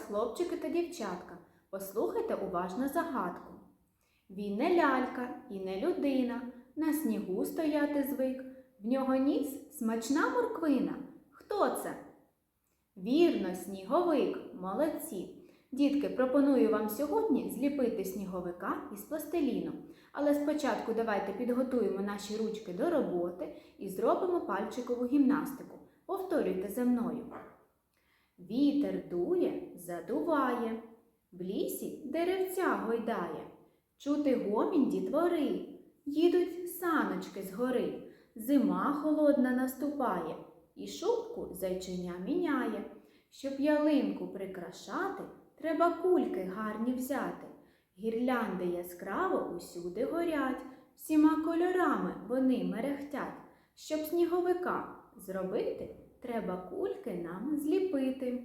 хлопчики та дівчатка, послухайте уважно загадку. Він не лялька і не людина, на снігу стояти звик. В нього ніс смачна морквина. Хто це? Вірно, сніговик, молодці. Дітки, пропоную вам сьогодні зліпити сніговика із пластиліну. Але спочатку давайте підготуємо наші ручки до роботи і зробимо пальчикову гімнастику. Повторюйте за мною. Вітер дує, задуває, в лісі деревця гойдає. Чути гомін дітвори, їдуть саночки з гори. Зима холодна наступає, і шубку зайчиня міняє. Щоб ялинку прикрашати, треба кульки гарні взяти. Гірлянди яскраво усюди горять, всіма кольорами вони мерехтять. Щоб сніговика зробити, треба кульки нам зліпити.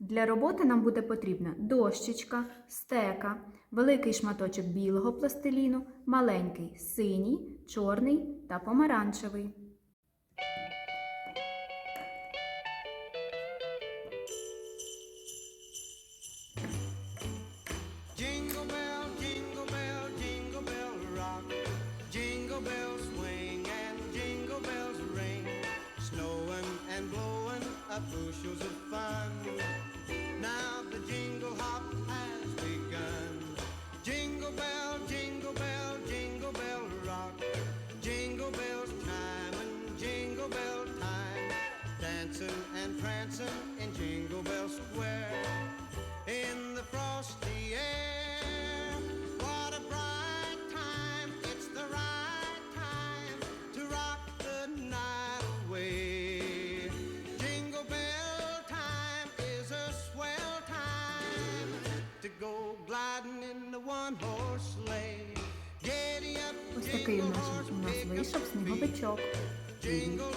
Для роботи нам буде потрібна дощечка, стека, великий шматочок білого пластиліну, маленький синій, чорний та помаранчевий. Up bushels of fun. Now the jingle hop has begun. Jingle bell, jingle bell, jingle bell rock. Jingle bells chime and jingle bell time. Dancing and prancing in Jingle Bell Square Ось такий у нас, у нас вийшов сніговичок.